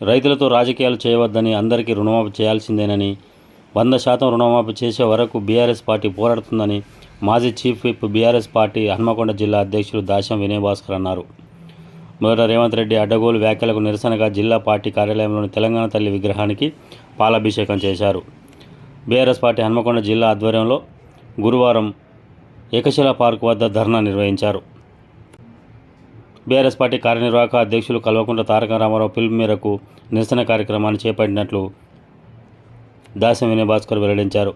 రైతులతో రాజకీయాలు చేయవద్దని అందరికీ రుణమాఫీ చేయాల్సిందేనని వంద శాతం రుణమాఫీ చేసే వరకు బీఆర్ఎస్ పార్టీ పోరాడుతుందని మాజీ chief whip BRS party Hanamkonda జిల్లా అధ్యక్షులు దాశం వినయ్ భాస్కర్ అన్నారు. మొదట రేవంత్ రెడ్డి అడ్డగోలు వ్యాఖ్యలకు నిరసనగా జిల్లా పార్టీ కార్యాలయంలోని తెలంగాణ తల్లి విగ్రహానికి పాలాభిషేకం చేశారు. బీఆర్ఎస్ పార్టీ హన్మకొండ జిల్లా ఆధ్వర్యంలో గురువారం ఏకశిలా పార్క్ వద్ద ధర్నా నిర్వహించారు. బీఆర్ఎస్ పార్టీ కార్యనిర్వాహక అధ్యక్షులు కల్వకుంట్ల తారక రామారావు పిలుపు మేరకు నిరసన కార్యక్రమాన్ని చేపట్టినట్లు దాసం వినయ్ భాస్కర్ వెల్లడించారు.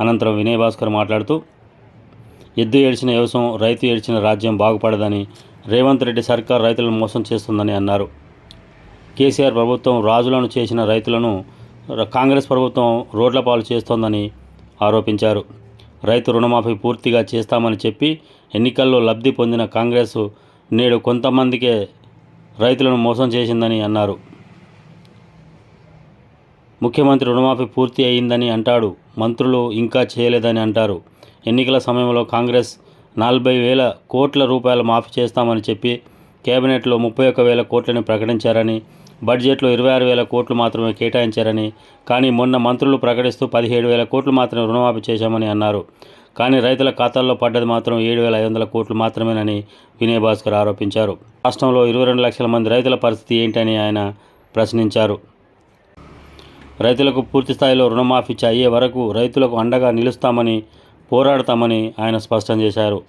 అనంతరం వినయ్ భాస్కర్ మాట్లాడుతూ ఎద్దు ఏడ్చిన వ్యవసాయం రైతు ఏడ్చిన రాజ్యం బాగుపడదని రేవంత్ రెడ్డి సర్కార్ రైతులను మోసం చేస్తుందని అన్నారు. కేసీఆర్ ప్రభుత్వం రాజులను చేసిన రైతులను కాంగ్రెస్ ప్రభుత్వం రోడ్ల పాలు చేస్తోందని ఆరోపించారు. రైతు రుణమాఫీ పూర్తిగా చేస్తామని చెప్పి ఎన్నికల్లో లబ్ధి పొందిన కాంగ్రెస్ నేడు కొంతమందికే రైతులను మోసం చేసిందని అన్నారు. ముఖ్యమంత్రి రుణమాఫీ పూర్తి అయిందని అంటాడు. మంత్రులు ఇంకా చేయలేదని అంటారు. ఎన్నికల సమయంలో కాంగ్రెస్ నలభై వేల కోట్ల రూపాయల మాఫీ చేస్తామని చెప్పి కేబినెట్లో ముప్పై ఒక్క వేల కోట్లని ప్రకటించారని బడ్జెట్లో ఇరవై ఆరు వేల కోట్లు మాత్రమే కేటాయించారని కానీ మొన్న మంత్రులు ప్రకటిస్తూ పదిహేడు వేల కోట్లు మాత్రమే రుణమాఫీ చేశామని అన్నారు. కానీ రైతుల ఖాతాల్లో పడ్డది మాత్రం ఏడు వేల ఐదు వందల కోట్లు మాత్రమేనని వినయ్ భాస్కర్ ఆరోపించారు. రాష్ట్రంలో ఇరవై రెండు లక్షల మంది రైతుల పరిస్థితి ఏంటని ఆయన ప్రశ్నించారు. రైతులకు పూర్తి స్థాయిలో రుణమాఫీ అయ్యే వరకు రైతులకు అండగా నిలుస్తామని పోరాడతామని ఆయన స్పష్టం చేశారు.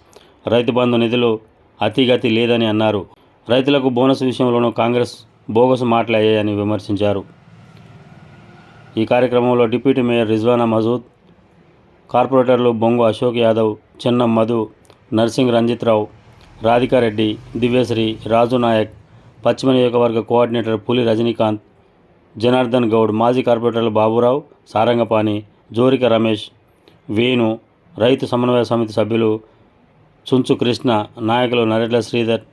రైతు బంధు నిధులు అతిగతి లేదని అన్నారు. రైతులకు బోనస్ విషయంలోనూ కాంగ్రెస్ బోగసు మాట్లాయ్యాయని విమర్శించారు. ఈ కార్యక్రమంలో డిప్యూటీ మేయర్ రిజ్వానా మజూద్ కార్పొరేటర్లు బొంగు అశోక్ యాదవ్ చిన్న మధు నర్సింగ్ రంజిత్ రావు రాధికారెడ్డి దివ్యశ్రీ రాజు నాయక్ పశ్చిమ నియోజకవర్గ కోఆర్డినేటర్ పులి రజనీకాంత్ జనార్దన్ గౌడ్ మాజీ కార్పొరేటర్లు బాబురావు సారంగపాణి జోరిక రమేష్ వేణు రైతు సమన్వయ సమితి సభ్యులు చుంచు కృష్ణ నాయకులు నరేట్ల శ్రీధర్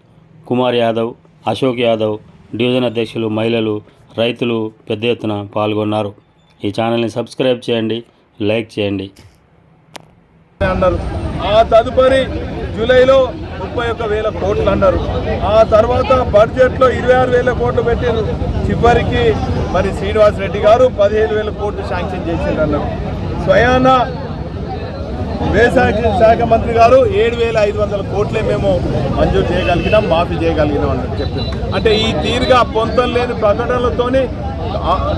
కుమార్ యాదవ్ అశోక్ యాదవ్ డివిజన్ అధ్యక్షులు మహిళలు రైతులు పెద్ద ఎత్తున పాల్గొన్నారు. ఈ ఛానల్ని సబ్స్క్రైబ్ చేయండి లైక్ చేయండి. అన్నారు. ఆ తదుపరి జూలైలో ముప్పై ఒక్క వేల కోట్లు అన్నారు. ఆ తర్వాత బడ్జెట్లో ఇరవై ఆరు వేల కోట్లు పెట్టారు. చివరికి మరి శ్రీనివాస్ రెడ్డి గారు పదిహేను వేల కోట్లు శాంక్షన్ చేసిండ్రు అన్నారు. స్వయాన వ్యవసాయ శాఖ మంత్రి గారు ఏడు వేల ఐదు వందల కోట్లే మేము మంజూరు చేయగలిగినాం మాఫీ చేయగలిగినాం అని చెప్పింది అంటే ఈ తీరుగా పొంతం లేని ప్రకటనలతోనే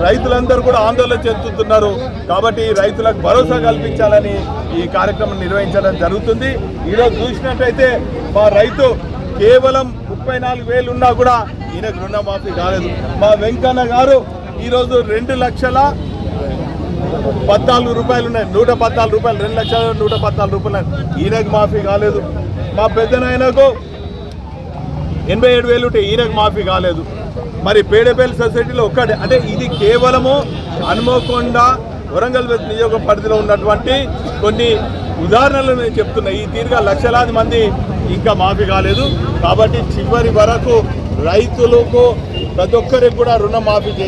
రైతులందరూ కూడా ఆందోళన చెందుతున్నారు. కాబట్టి రైతులకు భరోసా కల్పించాలని ఈ కార్యక్రమం నిర్వహించడం జరుగుతుంది. ఈరోజు చూసినట్టయితే మా రైతు కేవలం ముప్పై నాలుగు వేలు ఉన్నా కూడా ఈయనకు రుణమాఫీ కాలేదు. మా వెంకన్న గారు ఈరోజు రెండు లక్షల పద్నాలుగు రూపాయలు ఉన్నాయి. నూట పద్నాలుగు రూపాయలు రెండు లక్షల నూట పద్నాలుగు రూపాయలు ఈయనకు మాఫీ కాలేదు. మా పెద్ద నాయనకు ఎనభై ఏడు వేలు ఉంటే ఈయనకు మాఫీ కాలేదు. మరి పేడపల్లి సొసైటీలో ఒక్కటే అంటే ఇది కేవలము హనుమకొండ వరంగల్ నియోగ నియోజక పరిధిలో ఉన్నటువంటి కొన్ని ఉదాహరణలు నేను చెప్తున్నా. ఈ తీరుగా లక్షలాది మంది ఇంకా మాఫీ కాలేదు. కాబట్టి చివరి వరకు రైతులకు ప్రతి ఒక్కరికి కూడా రుణమాఫీ చే